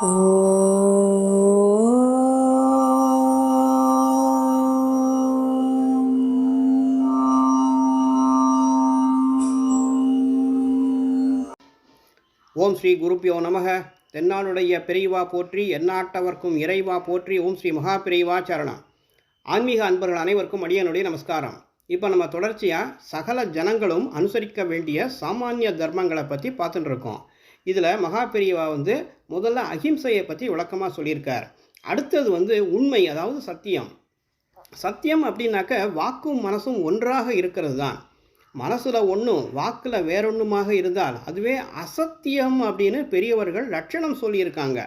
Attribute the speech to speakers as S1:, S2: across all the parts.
S1: ஓம் ஸ்ரீ குருப்பியோ நமக. தென்னாளுடைய பெரியவா போற்றி எந்நாட்டவர்க்கும் இறைவா போற்றி ஓம் ஸ்ரீ மகா பிரிவா சரணம் ஆன்மீக அன்பர்கள் அனைவருக்கும் அடியனுடைய நமஸ்காரம். இப்போ நம்ம தொடர்ச்சியாக சகல ஜனங்களும் அனுசரிக்க வேண்டிய சாமானிய தர்மங்களை பற்றி பார்த்துட்டு இருக்கோம். இதில் மகா பெரியவா வந்து முதல்ல அஹிம்சையை பற்றி விளக்கமாக சொல்லியிருக்கார். அடுத்தது வந்து உண்மை அதாவது சத்தியம். சத்தியம் அப்படின்னாக்க வாக்கும் மனசும் ஒன்றாக இருக்கிறது தான் மனசில் ஒன்றும் வாக்கில் வேறொன்றுமாக இருந்தால் அதுவே அசத்தியம் அப்படின்னு பெரியவர்கள் லட்சணம் சொல்லியிருக்காங்க.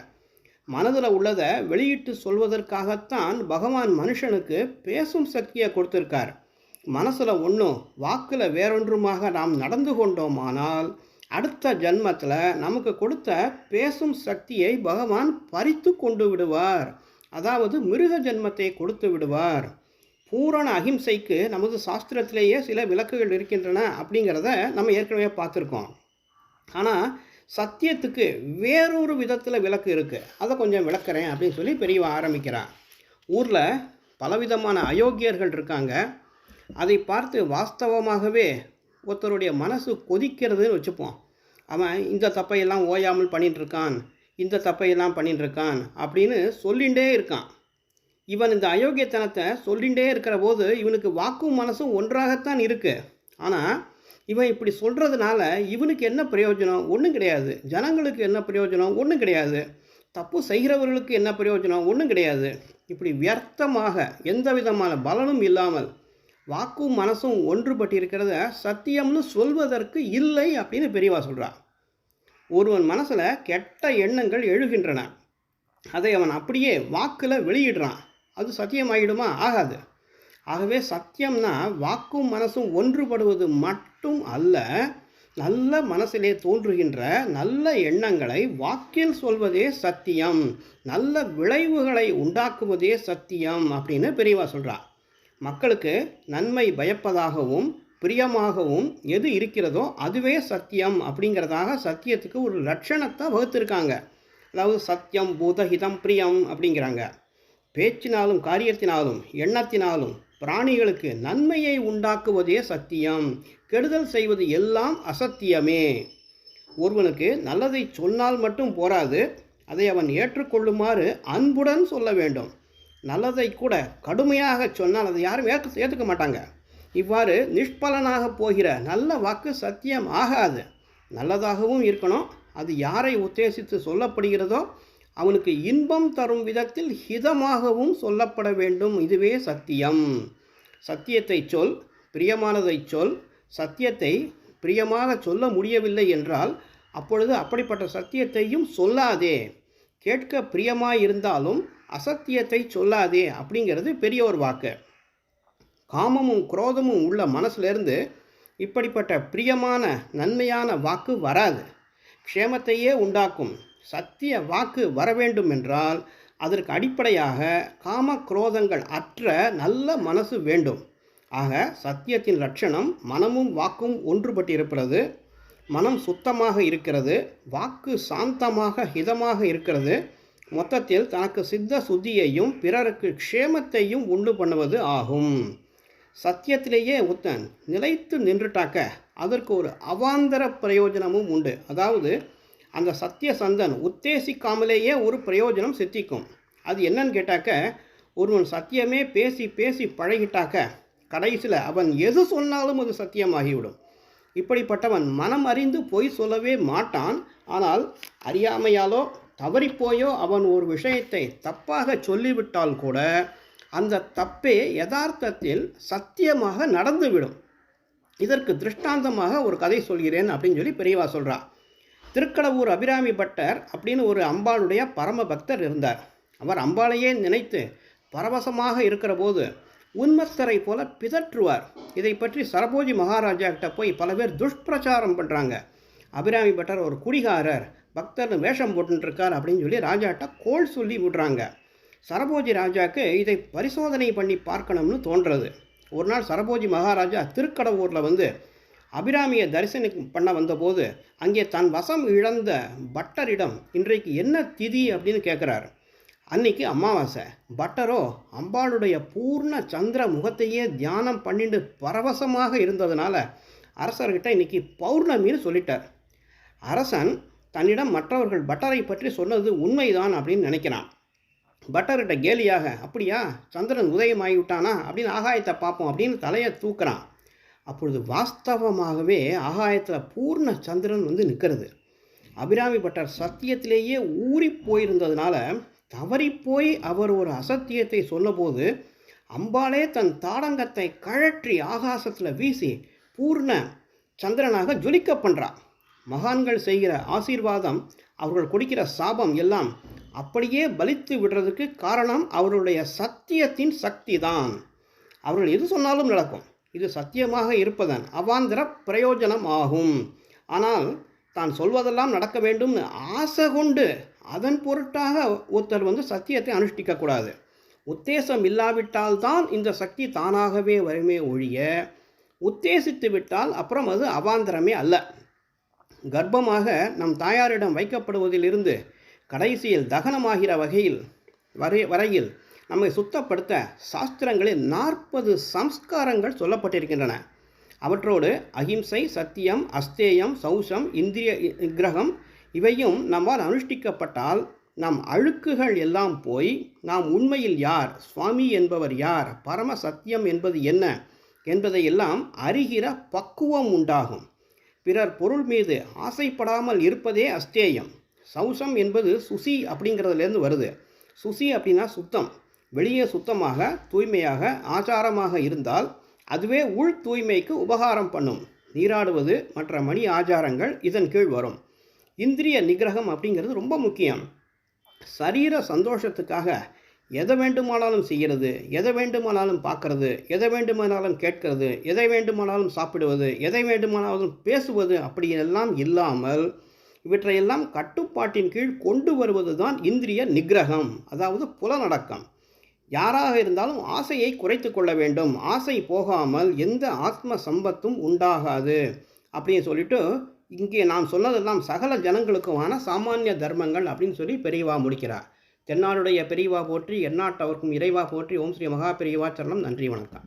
S1: மனதில் உள்ளதை வெளியிட்டு சொல்வதற்காகத்தான் பகவான் மனுஷனுக்கு பேசும் சக்தியை கொடுத்துருக்கார். மனசில் ஒன்றும் வாக்கில் வேறொன்றுமாக நாம் நடந்து கொண்டோமானால் அடுத்த ஜன்மத்தில் நமக்கு கொடுத்த பேசும் சக்தியை பகவான் பறித்து கொண்டு விடுவார். அதாவது மிருக ஜென்மத்தை கொடுத்து விடுவார். பூரண அகிம்சைக்கு நமது சாஸ்திரத்திலேயே சில விளக்குகள் இருக்கின்றன அப்படிங்கிறத நம்ம ஏற்கனவே பார்த்துருக்கோம். ஆனால் சத்தியத்துக்கு வேறொரு விதத்தில் விளக்கு இருக்குது அதை கொஞ்சம் விளக்குறேன் அப்படின்னு சொல்லி பெரியவ ஆரம்பிக்கிறான் ஊரில் பலவிதமான அயோக்கியர்கள் இருக்காங்க. அதை பார்த்து வாஸ்தவமாகவே ஒருத்தருடைய மனசு கொதிக்கிறதுன்னு வச்சுப்போம். அவன் இந்த தப்பையெல்லாம் ஓயாமல் பண்ணிட்டு இருக்கான் இந்த தப்பையெல்லாம் பண்ணிட்டு இருக்கான் அப்படின்னு சொல்லிகிட்டே இருக்கான். இவன் இந்த அயோக்கியத்தனத்தை சொல்லிகிட்டே இருக்கிற போது இவனுக்கு வாக்கும் மனசும் ஒன்றாகத்தான் இருக்குது ஆனால் இவன் இப்படி சொல்கிறதுனால இவனுக்கு என்ன பிரயோஜனம்? ஒன்றும் கிடையாது. ஜனங்களுக்கு என்ன பிரயோஜனம்? ஒன்றும் கிடையாது. தப்பு செய்கிறவர்களுக்கு என்ன பிரயோஜனம்? ஒன்றும் கிடையாது. இப்படி வியர்த்தமாக எந்த விதமான பலனும் இல்லாமல் வாக்கும் மனசும் ஒன்றுபட்டிருக்கிறத சத்தியம்னு சொல்வதற்கு இல்லை அப்படின்னு பெரியவா சொல்கிறான் ஒருவன் மனசில் கெட்ட எண்ணங்கள் எழுகின்றன. அதை அவன் அப்படியே வாக்கில் வெளியிடுறான். அது சத்தியமாகிடுமா ஆகாது. ஆகவே சத்தியம்னா வாக்கும் மனசும் ஒன்றுபடுவது மட்டும் அல்ல நல்ல மனசிலே தோன்றுகின்ற நல்ல எண்ணங்களை வாக்கில் சொல்வதே சத்தியம் நல்ல விளைவுகளை உண்டாக்குவதே சத்தியம் அப்படின்னு பெரியவா சொல்கிறான் மக்களுக்கு நன்மை பயப்பதாகவும் பிரியமாகவும் எது இருக்கிறதோ அதுவே சத்தியம் அப்படிங்கிறதாக சத்தியத்துக்கு ஒரு லட்சணத்தை வகுத்திருக்காங்க. அதாவது சத்தியம் பூதஹிதம் பிரியம் அப்படிங்கிறாங்க. பேச்சினாலும் காரியத்தினாலும் எண்ணத்தினாலும் பிராணிகளுக்கு நன்மையை உண்டாக்குவதே சத்தியம். கெடுதல் செய்வது எல்லாம் அசத்தியமே. ஒருவனுக்கு நல்லதை சொன்னால் மட்டும் போராது அதை அவன் ஏற்றுக்கொள்ளுமாறு அன்புடன் சொல்ல வேண்டும். நல்லதை கூட கடுமையாக சொன்னால் அதை யாரும் ஏற்க ஏற்றுக்க மாட்டாங்க. இவ்வாறு நிஷ்பலனாக போகிற நல்ல வாக்கு சத்தியம் ஆகாது. நல்லதாகவும் இருக்கணும். அது யாரை உத்தேசித்து சொல்லப்படுகிறதோ அவனுக்கு இன்பம் தரும் விதத்தில் ஹிதமாகவும் சொல்லப்பட வேண்டும். இதுவே சத்தியம். சத்தியத்தை சொல் பிரியமானதை சொல். சத்தியத்தை பிரியமாக சொல்ல முடியவில்லை என்றால் அப்பொழுது அப்படிப்பட்ட சத்தியத்தையும் சொல்லாதே. கேட்க பிரியமாயிருந்தாலும் அசத்தியத்தை சொல்லாதே அப்படிங்கிறது பெரிய ஒரு வாக்கு. காமமும் குரோதமும் உள்ள மனசுலேருந்து இப்படிப்பட்ட பிரியமான நன்மையான வாக்கு வராது. க்ஷேமத்தையே உண்டாக்கும். சத்திய வாக்கு வர வேண்டும் என்றால் அதற்கு அடிப்படையாக காம குரோதங்கள் அற்ற நல்ல மனசு வேண்டும். ஆக சத்தியத்தின் லட்சணம் மனமும் வாக்கும் ஒன்றுபட்டிருக்கிறது. மனம் சுத்தமாக இருக்கிறது வாக்கு சாந்தமாக ஹிதமாக இருக்கிறது. மொத்தத்தில் தனக்கு சித்த சுத்தியையும் பிறருக்கு க்ஷேமத்தையும் உண்டு பண்ணுவது ஆகும். சத்தியத்திலேயே உத்தன் நிலைத்து நின்றுட்டாக்க அதற்கு ஒரு அவாந்தர பிரயோஜனமும் உண்டு. அதாவது அந்த சத்திய சந்தன் உத்தேசிக்காமலேயே ஒரு பிரயோஜனம் சித்திக்கும். அது என்னன்னு கேட்டாக்க ஒருவன் சத்தியமே பேசி பேசி பழகிட்டாக்க கடைசியில் அவன் எது சொன்னாலும் அது சத்தியமாகிவிடும். இப்படிப்பட்டவன் மனம் அறிந்து பொய் சொல்லவே மாட்டான். ஆனால் அறியாமையாலோ தவறிப்போயோ அவன் ஒரு விஷயத்தை தப்பாக சொல்லிவிட்டால் கூட அந்த தப்பே யதார்த்தத்தில் சத்தியமாக நடந்துவிடும். இதற்கு திருஷ்டாந்தமாக ஒரு கதை சொல்கிறேன் அப்படின்னு சொல்லி பெரியவா சொல்கிறா திருக்கடவூர் அபிராமி பட்டர் அப்படின்னு ஒரு அம்பாளுடைய பரம பக்தர் இருந்தார். அவர் அம்பாளையே நினைத்து பரவசமாக இருக்கிற போது உன்மத்தரை போல பிதற்றுவார். இதை பற்றி சரபோஜி மகாராஜா கிட்ட போய் பல பேர் துஷ்பிரச்சாரம் பண்ணுறாங்க அபிராமி பட்டர் ஒரு குடிகாரர். பக்தர்னு வேஷம் போட்டுருக்கார் அப்படின்னு சொல்லி ராஜாட்ட கோல் சொல்லி விடுறாங்க. சரபோஜி ராஜாவுக்கு இதை பரிசோதனை பண்ணி பார்க்கணும்னு தோன்றது. ஒரு நாள் சரபோஜி மகாராஜா திருக்கடவூரில் வந்து அபிராமியை தரிசனம் பண்ண வந்தபோது அங்கே தன் வசம் இழந்த பட்டரிடம் இன்றைக்கு என்ன திதி அப்படின்னு கேட்குறாரு அன்னைக்கு அமாவாசை. பட்டரோ அம்பாளுடைய பூர்ண சந்திர முகத்தையே தியானம் பண்ணிட்டு பரவசமாக இருந்ததுனால அரசர்கிட்ட இன்னைக்கு பௌர்ணமின்னு சொல்லிட்டார். அரசன் தன்னிடம் மற்றவர்கள் பட்டரை பற்றி சொன்னது உண்மைதான் அப்படின்னு நினைக்கிறான். பட்டர்கிட்ட கேலியாக அப்படியா? சந்திரன் உதயமாகி விட்டானா அப்படின்னு ஆகாயத்தை பார்ப்போம் அப்படின்னு தலையை தூக்குறான். அப்பொழுது வாஸ்தவமாகவே ஆகாயத்தில் பூர்ண சந்திரன் வந்து நிற்கிறது. அபிராமி பட்டர் சத்தியத்திலேயே ஊறி போயிருந்ததுனால தவறிப்போய் அவர் ஒரு அசத்தியத்தை சொன்னபோது அம்பாளே தன் தாடங்கத்தை கழற்றி ஆகாசத்தில் வீசி பூர்ண சந்திரனாக ஜொலிக்க பண்ணுறா மகான்கள் செய்கிற ஆசீர்வாதம் அவர்கள் கொடுக்கிற சாபம் எல்லாம் அப்படியே பலித்து விடுறதுக்கு காரணம் அவருடைய சத்தியத்தின் சக்தி தான் அவர்கள் எது சொன்னாலும் நடக்கும். இது சத்தியமாக இருப்பதன் அவாந்திர பிரயோஜனம் ஆகும் ஆனால் தான் சொல்வதெல்லாம் நடக்க வேண்டும்னு ஆசை கொண்டு அதன் பொருட்டாக ஒருத்தர் வந்து சத்தியத்தை அனுஷ்டிக்கக்கூடாது. உத்தேசம் இல்லாவிட்டால் தான் இந்த சக்தி தானாகவே வருமே ஒழிய உத்தேசித்து விட்டால் அப்புறம் அது அவாந்தரமே அல்ல. கர்ப்பமாக நம் தாயாரிடம் வைக்கப்படுவதிலிருந்து கடைசியில் தகனமாகிற வகையில் வரை வரையில் நம்மை சுத்தப்படுத்த சாஸ்திரங்களில் நாற்பது சம்ஸ்காரங்கள் சொல்லப்பட்டிருக்கின்றன. அவற்றோடு அகிம்சை சத்தியம் அஸ்தேயம் சௌசம் இந்திரிய கிரகம் இவையும் நம்மால் அனுஷ்டிக்கப்பட்டால் நம் அழுக்குகள் எல்லாம் போய் நாம் உண்மையில் யார்? சுவாமி என்பவர் யார்? பரம சத்தியம் என்பது என்ன? என்பதையெல்லாம் அறிகிற பக்குவம் உண்டாகும். பிறர் பொருள் மீது ஆசைப்படாமல் இருப்பதே அஸ்தேயம். சௌசம் என்பது சுசி அப்படிங்கிறதுலேருந்து வருது. சுசி அப்படின்னா சுத்தம். வெளியே சுத்தமாக தூய்மையாக ஆச்சாரமாக இருந்தால் அதுவே உள் தூய்மைக்கு உபகாரம் பண்ணும். நீராடுவது மற்ற மணி ஆச்சாரங்கள் இதன் கீழ் வரும். இந்திரிய நிகிரகம் அப்படிங்கிறது ரொம்ப முக்கியம். சரீர சந்தோஷத்துக்காக எதை வேண்டுமானாலும் செய்கிறது எதை வேண்டுமானாலும் பார்க்கறது எதை வேண்டுமானாலும் கேட்கறது எதை வேண்டுமானாலும் சாப்பிடுவது எதை வேண்டுமானாலும் பேசுவது அப்படியெல்லாம் இல்லாமல் இவற்றையெல்லாம் கட்டுப்பாட்டின் கீழ் கொண்டு வருவது தான் இந்திரிய நிகிரகம் அதாவது புலநடக்கம் யாராக இருந்தாலும் ஆசையை குறைத்து கொள்ள வேண்டும். ஆசை போகாமல் எந்த ஆத்ம சம்பத்தும் உண்டாகாது அப்படின்னு சொல்லிட்டு இங்கே நான் சொன்னதெல்லாம் சகல ஜனங்களுக்குமான சாமானிய தர்மங்கள் அப்படின்னு சொல்லி பெரியவா முடிக்கிறார். தென்னாடுடைய பெரியவா போற்றி எந்நாட்டவர்க்கும் இறைவா போற்றி ஓம் ஸ்ரீ மகா பெரியவா சரணம் நன்றி வணக்கம்.